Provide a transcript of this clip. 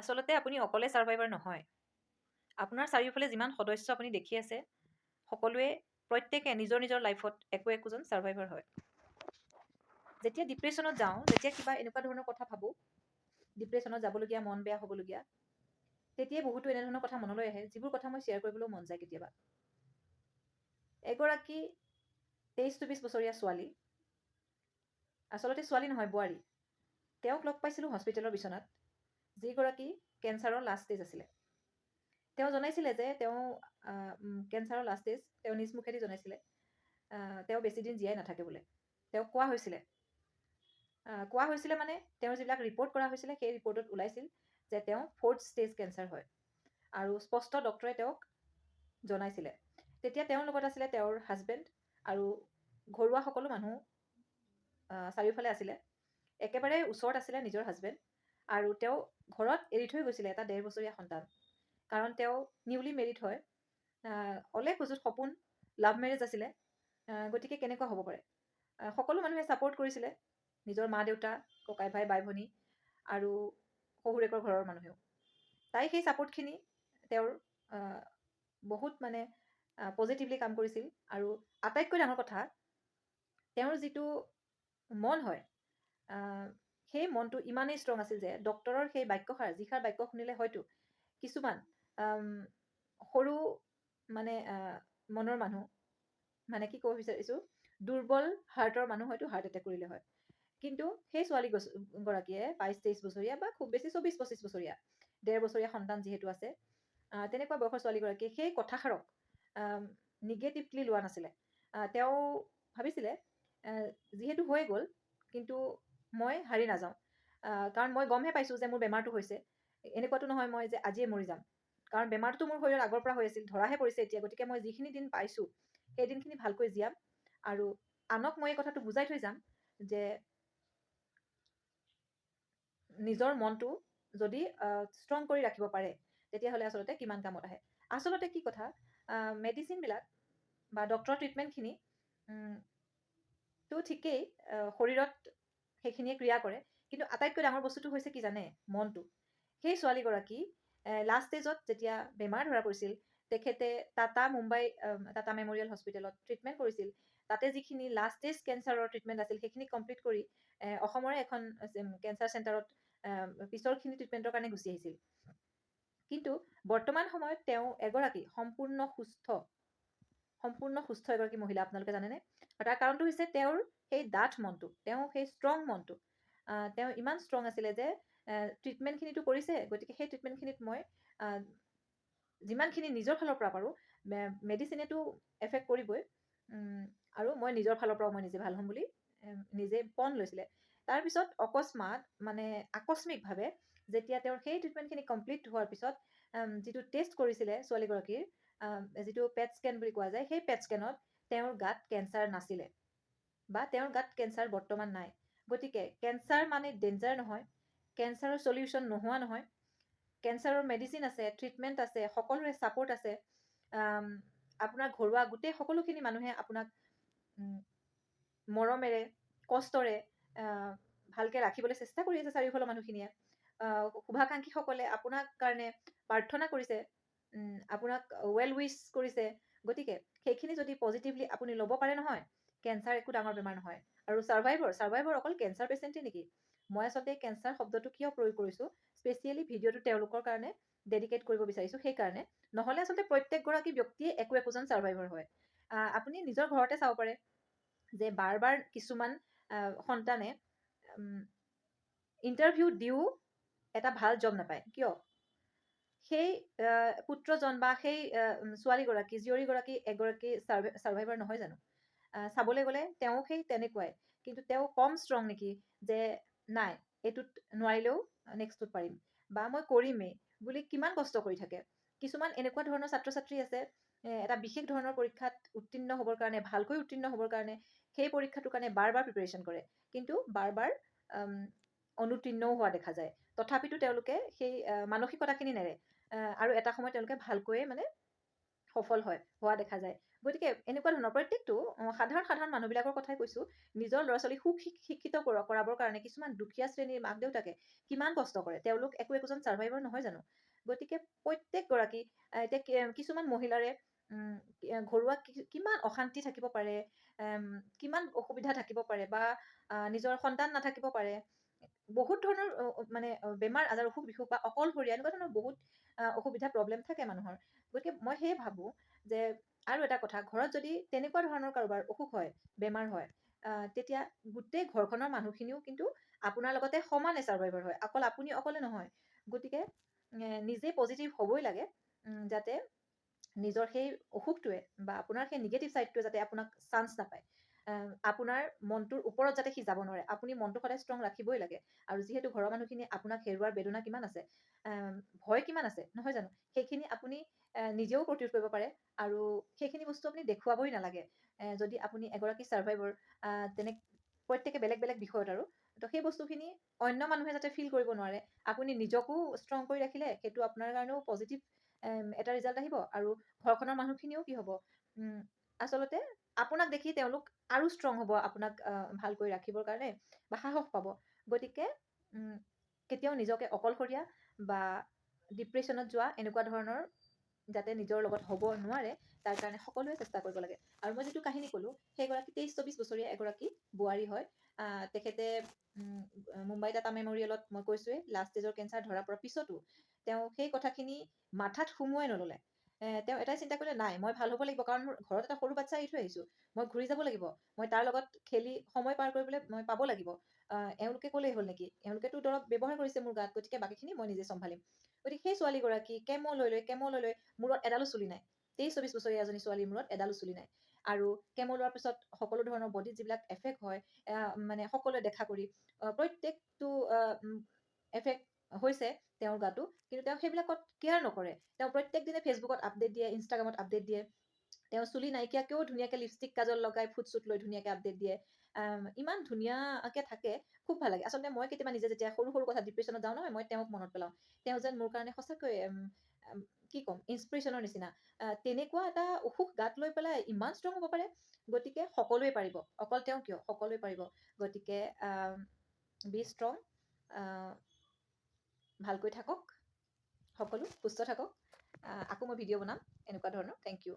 আচলতে আপুনি অকলে ছাৰ্ভাইভাৰ নহয়। আপোনাৰ চাৰিওফালে যিমান সদস্য আপুনি দেখি আছে সকলোৱে প্ৰত্যেকে নিজৰ নিজৰ লাইফত একো একোজন ছাৰ্ভাইভাৰ হয়। যেতিয়া ডিপ্ৰেশ্যনত যাওঁ যেতিয়া কিবা এনেকুৱা ধৰণৰ কথা ভাবোঁ ডিপ্ৰেশ্যনত যাবলগীয়া মন বেয়া হ'বলগীয়া তেতিয়াই বহুতো এনেধৰণৰ কথা মনলৈ আহে যিবোৰ কথা মই শ্বেয়াৰ কৰিবলৈও মন যায় কেতিয়াবা। এগৰাকী তেইছ চৌবিছ বছৰীয়া ছোৱালী আচলতে ছোৱালী নহয় বোৱাৰী তেওঁক লগ পাইছিলোঁ হস্পিটেলৰ বিচনাত। যিগৰাকী কেঞ্চাৰৰ লাষ্ট ষ্টেজ আছিলে তেওঁ জনাইছিলে যে তেওঁ কেঞ্চাৰৰ লাষ্ট ষ্টেজ তেওঁ নিজ মুখেদি জনাইছিলে তেওঁ বেছিদিন জীয়াই নাথাকে বোলে তেওঁক কোৱা হৈছিলে কোৱা হৈছিলে মানে তেওঁৰ যিবিলাক ৰিপৰ্ট কৰা হৈছিলে সেই ৰিপৰ্টত ওলাইছিল যে তেওঁ ফ'ৰ্থ ষ্টেজ কেঞ্চাৰ হয় আৰু স্পষ্ট ডক্টৰে তেওঁক জনাইছিলে তেতিয়া তেওঁৰ লগত আছিলে তেওঁৰ হাজবেণ্ড আৰু ঘৰুৱা সকলো মানুহ চাৰিওফালে আছিলে একেবাৰে ওচৰত আছিলে নিজৰ হাজবেণ্ড আৰু তেওঁ ঘৰত এৰি থৈ গৈছিলে এটা ডেৰ বছৰীয়া সন্তান। কাৰণ তেওঁ নিউলি মেৰিড হয়। অলে খোজোত সপোন লাভ মেৰেজ আছিলে। গতিকে কেনেকুৱা হ'ব পাৰে? সকলো মানুহে ছাপৰ্ট কৰিছিলে। নিজৰ মা দেউতা ককাই ভাই বাই ভনী আৰু শহুৰেকৰ ঘৰৰ মানুহেও। তাই সেই ছাপৰ্টখিনি তেওঁৰ বহুত মানে পজিটিভলি কাম কৰিছিল। আৰু আটাইতকৈ ডাঙৰ কথা তেওঁৰ যিটো মন হয় সেই মনটো ইমানেই ষ্ট্ৰং আছিল যে ডক্টৰৰ সেই বাক্যষাৰ যিষাৰ বাক্য শুনিলে হয়তো কিছুমান সৰু মানে মনৰ মানুহ মানে কি ক'ব বিচাৰিছোঁ দুৰ্বল হাৰ্টৰ মানুহ হয়তো হাৰ্ট এটেক কৰিলে হয়। কিন্তু সেই ছোৱালী গৰাকীয়ে বাইছ তেইছ বছৰীয়া বা খুব বেছি চৌবিছ পঁচিছ বছৰীয়া ডেৰ বছৰীয়া সন্তান যিহেতু আছে তেনেকুৱা বয়সৰ ছোৱালীগৰাকীয়ে সেই কথাষাৰক নিগেটিভলি লোৱা নাছিলে। তেওঁ ভাবিছিলে যিহেতু হৈ গ'ল কিন্তু মই হাৰি নাযাওঁ। কাৰণ মই গমহে পাইছোঁ যে মোৰ বেমাৰটো হৈছে। এনেকুৱাতো নহয় মই যে আজিয়ে মৰি যাম। কাৰণ বেমাৰটো মোৰ শৰীৰত আগৰ পৰা হৈ আছিল ধৰাহে পৰিছে এতিয়া। গতিকে মই যিখিনি দিন পাইছোঁ সেই দিনখিনি ভালকৈ জীয়াম আৰু আনক মই এই কথাটো বুজাই থৈ যাম যে নিজৰ মনটো যদি ষ্ট্ৰং কৰি ৰাখিব পাৰে তেতিয়াহ'লে আচলতে কিমান কামত আহে। আচলতে কি কথা মেডিচিনবিলাক বা ডক্টৰৰ ট্ৰিটমেণ্টখিনি তো ঠিকেই শৰীৰত সেইখিনিয়ে ক্ৰিয়া কৰে। কিন্তু আটাইতকৈ ডাঙৰ বস্তুটো হৈছে কি জানে? মনটো। সেই ছোৱালীগৰাকী লাষ্ট ষ্টেজত যেতিয়া বেমাৰ ধৰা পৰিছিল তেখেতে টাটা মুম্বাই টাটা মেমৰিয়েল হস্পিটেলত ট্ৰিটমেণ্ট কৰিছিল। তাতে যিখিনি লাষ্ট ষ্টেজ কেঞ্চাৰৰ ট্ৰিটমেণ্ট আছিল সেইখিনি কমপ্লিট কৰি অসমৰে এখন কেঞ্চাৰ চেণ্টাৰত পিছৰখিনি ট্ৰিটমেণ্টৰ কাৰণে গুচি আহিছিল। কিন্তু বৰ্তমান সময়ত তেওঁ এগৰাকী সম্পূৰ্ণ সুস্থ সম্পূৰ্ণ সুস্থ এগৰাকী মহিলা আপোনালোকে জানেনে? আৰু তাৰ কাৰণটো হৈছে তেওঁৰ সেই ডাঠ মনটো তেওঁ সেই ষ্ট্ৰং মনটো। তেওঁ ইমান ষ্ট্ৰং আছিলে যে ট্ৰিটমেণ্টখিনিতো কৰিছে গতিকে সেই ট্ৰিটমেণ্টখিনিত মই যিমানখিনি নিজৰ ফালৰ পৰা পাৰোঁ মেডিচিনেতো এফেক্ট কৰিবই। আৰু মই নিজৰ ফালৰ পৰাও মই নিজে ভাল হ'ম বুলি নিজে পণ লৈছিলে। তাৰপিছত অকস্মাত মানে আকস্মিকভাৱে যেতিয়া তেওঁৰ সেই ট্ৰিটমেণ্টখিনি কমপ্লিট হোৱাৰ পিছত যিটো টেষ্ট কৰিছিলে ছোৱালীগৰাকীৰ যিটো পেট স্কেন বুলি কোৱা যায় সেই পেট স্কেনত তেওঁৰ গাত কেঞ্চাৰ নাছিলে বা তেওঁৰ গাত কেঞ্চাৰ বৰ্তমান নাই। গতিকে কেঞ্চাৰ মানে ডেঞ্জাৰ নহয় কেঞ্চাৰৰ চলিউশ্যন নোহোৱা নহয়। কেঞ্চাৰৰ মেডিচিন আছে ট্ৰিটমেণ্ট আছে সকলোৰে ছাপৰ্ট আছে। আপোনাৰ ঘৰুৱা গোটেই সকলোখিনি মানুহে আপোনাক মৰমেৰে কষ্টৰে ভালকৈ ৰাখিবলৈ চেষ্টা কৰি আছে চাৰিওফালৰ মানুহখিনিয়ে। শুভাকাংক্ষীসকলে আপোনাক কাৰণে প্ৰাৰ্থনা কৰিছে। আপোনাক ৱেল উইচ কৰিছে। গতিকে সেইখিনি যদি পজিটিভলি আপুনি ল'ব পাৰে নহয় কেঞ্চাৰ একো ডাঙৰ বেমাৰ নহয়। আৰু ছাৰ্ভাইভৰ ছাৰ্ভাইভৰ অকল কেঞ্চাৰ পেচেণ্টেই নেকি? মই আচলতে কেঞ্চাৰ শব্দটো কিয় প্ৰয়োগ কৰিছোঁ? স্পেচিয়েলি ভিডিঅ'টো তেওঁলোকৰ কাৰণে ডেডিকেট কৰিব বিচাৰিছোঁ সেইকাৰণে। নহ'লে আচলতে প্ৰত্যেকগৰাকী ব্যক্তিয়ে একো একোজন ছাৰ্ভাইভাৰ হয়। আপুনি নিজৰ ঘৰতে চাব পাৰে যে বাৰ বাৰ কিছুমান সন্তানে ইণ্টাৰভিউ দিও এটা ভাল জব নাপায়। কিয়? সেই পুত্ৰজন বা সেই ছোৱালীগৰাকী জীয়ৰীগৰাকী এগৰাকী ছাৰ্ভে ছাৰ্ভাইভাৰ নহয় জানো? চাবলৈ গ'লে তেওঁ সেই তেনেকুৱাই। কিন্তু তেওঁ কম ষ্ট্ৰং নেকি যে নাই এইটোত নোৱাৰিলেও নেক্সটটোত পাৰিম বা মই কৰিমেই বুলি কিমান কষ্ট কৰি থাকে? কিছুমান এনেকুৱা ধৰণৰ ছাত্ৰ ছাত্ৰী আছে এটা বিশেষ ধৰণৰ পৰীক্ষাত উত্তীৰ্ণ হ'বৰ কাৰণে ভালকৈ উত্তীৰ্ণ হ'বৰ কাৰণে সেই পৰীক্ষাটোৰ কাৰণে বাৰ বাৰ প্ৰিপেৰেশ্যন কৰে। কিন্তু বাৰ বাৰ অনুতীৰ্ণও হোৱা দেখা যায়। তথাপিতো তেওঁলোকে সেই মানসিকতাখিনি নেৰে। আৰু এটা সময়ত তেওঁলোকে ভালকৈয়ে মানে সফল হয় হোৱা দেখা যায়। গতিকে এনেকুৱা ধৰণৰ প্ৰত্যেকটো সাধাৰণ সাধাৰণ মানুহবিলাকৰ কথাই কৈছোঁ নিজৰ ল'ৰা ছোৱালীক সুশিক্ষিত কৰা- কৰাবৰ কাৰণে কিছুমান দুখীয়া শ্ৰেণীৰ মাক দেউতাকে কিমান কষ্ট কৰে তেওঁলোক একো একোজন ছাৰ্ভাইভাৰ নহয় জানো? গতিকে প্ৰত্যেকগৰাকী এতিয়া কিছুমান মহিলাৰে ঘৰুৱা কিমান অশান্তি থাকিব পাৰে কিমান অসুবিধা থাকিব পাৰে বা নিজৰ সন্তান নাথাকিব পাৰে বহুত ধৰণৰ মানে বেমাৰ আজাৰ অসুখ বিসুখ বা অকলশৰীয়া এনেকুৱা ধৰণৰ বহুত অসুবিধা প্ৰব্লেম থাকে মানুহৰ। গতিকে মই সেয়ে ভাবোঁ যে আৰু এটা কথা ঘৰত যদি তেনেকুৱা ধৰণৰ কাৰোবাৰ অসুখ হয় বেমাৰ হয় তেতিয়া গোটেই ঘৰখনৰ মানুহখিনিও কিন্তু আপোনাৰ লগতে সমানে ছাৰ্ভাইভাৰ হয়। অকল আপুনি অকলে নহয়। গতিকে নিজে পজিটিভ হ'বই লাগে যাতে নিজৰ সেই অসুখটোৱে বা আপোনাৰ সেই নিগেটিভ ছাইডটোৱে যাতে আপোনাক চান্স নাপায়। আপোনাৰ মনটোৰ ওপৰত যাতে সি যাব নোৱাৰে আপুনি মনটো সদায় ষ্ট্ৰং ৰাখিবই লাগে। আৰু যিহেতু ঘৰৰ মানুহখিনি আপোনাক হেৰুৱাৰ বেদনা কিমান আছে ভয় কিমান আছে নহয় জানো? সেইখিনি আপুনি নিজেও প্ৰতিৰোধ কৰিব পাৰে আৰু সেইখিনি বস্তু আপুনি দেখুৱাবই নালাগে। যদি আপুনি এগৰাকী ছাৰ্ভাইভাৰ তেনে প্ৰত্যেকে বেলেগ বেলেগ বিষয়ত আৰু তো সেই বস্তুখিনি অন্য মানুহে যাতে ফিল কৰিব নোৱাৰে আপুনি নিজকো ষ্ট্ৰং কৰি ৰাখিলে সেইটো আপোনাৰ কাৰণেও পজিটিভ এটা ৰিজাল্ট আহিব। আৰু ঘৰখনৰ মানুহখিনিও কি হ'ব? আচলতে আপোনাক দেখি তেওঁলোক আৰু ষ্ট্ৰং হ'ব আপোনাক ভালকৈ ৰাখিবৰ কাৰণে বা সাহস পাব। গতিকে কেতিয়াও নিজকে অকলশৰীয়া বা ডিপ্ৰেশ্যনত যোৱা এনেকুৱা ধৰণৰ যাতে নিজৰ লগত হ'ব নোৱাৰে তাৰ কাৰণে সকলোৱে চেষ্টা কৰিব লাগে। আৰু মই যিটো কাহিনী ক'লোঁ সেইগৰাকী তেইছ চৌবিছ বছৰীয়া এগৰাকী বোৱাৰী হয়। তেখেতে মুম্বাই টাটা মেমৰিয়েলত মই কৈছোঁৱেই লাষ্ট ষ্টেজৰ কেঞ্চাৰ ধৰা পৰাৰ পিছতো তেওঁ সেই কথাখিনি মাথাত সুমুৱাই নল'লে। তেওঁ এটাই চিন্তা কৰিলে নাই মই ভাল হ'ব লাগিব কাৰণ মোৰ ঘৰত এটা সৰু বাচ্ছা এৰি থৈ আহিছোঁ। মই ঘূৰি যাব লাগিব। মই তাৰ লগত খেলি সময় পাৰ কৰিবলৈ মই পাব লাগিব। এওঁলোকে ক'লেই হ'ল নেকি? এওঁলোকেতো দৰৱ ব্যৱহাৰ কৰিছে মোৰ গাত গতিকে বাকীখিনি মই নিজে চম্ভালিম। গতিকে সেই ছোৱালীগৰাকী কেমো লৈ লৈ কেমো লৈ লৈ মূৰত এডালো চুলি নাই। তেইছ চৌবিছ বছৰীয়া এজনী ছোৱালীৰ মূৰত এডালো চুলি নাই। আৰু কেমো লোৱাৰ পিছত সকলো ধৰণৰ বডিত যিবিলাক এফেক্ট হয় মানে সকলোৱে দেখা কৰি প্ৰত্যেকটো এফেক্ট হৈছে তেওঁৰ গাটো। কিন্তু তেওঁ সেইবিলাকত কেয়াৰ নকৰে। তেওঁ প্ৰত্যেক দিনে ফেচবুকত আপডেট দিয়ে ইনষ্টাগ্ৰামত আপডেট দিয়ে। তেওঁ চুলি নাইকিয়াকেও ধুনীয়াকৈ লিপষ্টিক কাজল লগাই ফুট চুট লৈ ধুনীয়াকৈ আপডেট দিয়ে। ইমান ধুনীয়াকৈ থাকে খুব ভাল লাগে। আচলতে মই কেতিয়াবা নিজে যেতিয়া সৰু সৰু কথা ডিপ্ৰেশ্যনত যাওঁ নহয় মই তেওঁক মনত পেলাওঁ। তেওঁ যেন মোৰ কাৰণে সঁচাকৈ কি ক'ম ইনস্পিৰেশ্যনৰ নিচিনা। তেনেকুৱা এটা অসুখ গাত লৈ পেলাই ইমান ষ্ট্ৰং হ'ব পাৰে গতিকে সকলোৱে পাৰিব। অকল তেওঁ কিয়? সকলোৱে পাৰিব। গতিকে বি ষ্ট্ৰং ভালকৈ থাকক সকলো সুস্থ থাকক। আকৌ মই ভিডিঅ' বনাম এনেকুৱা ধৰণৰ। Thank U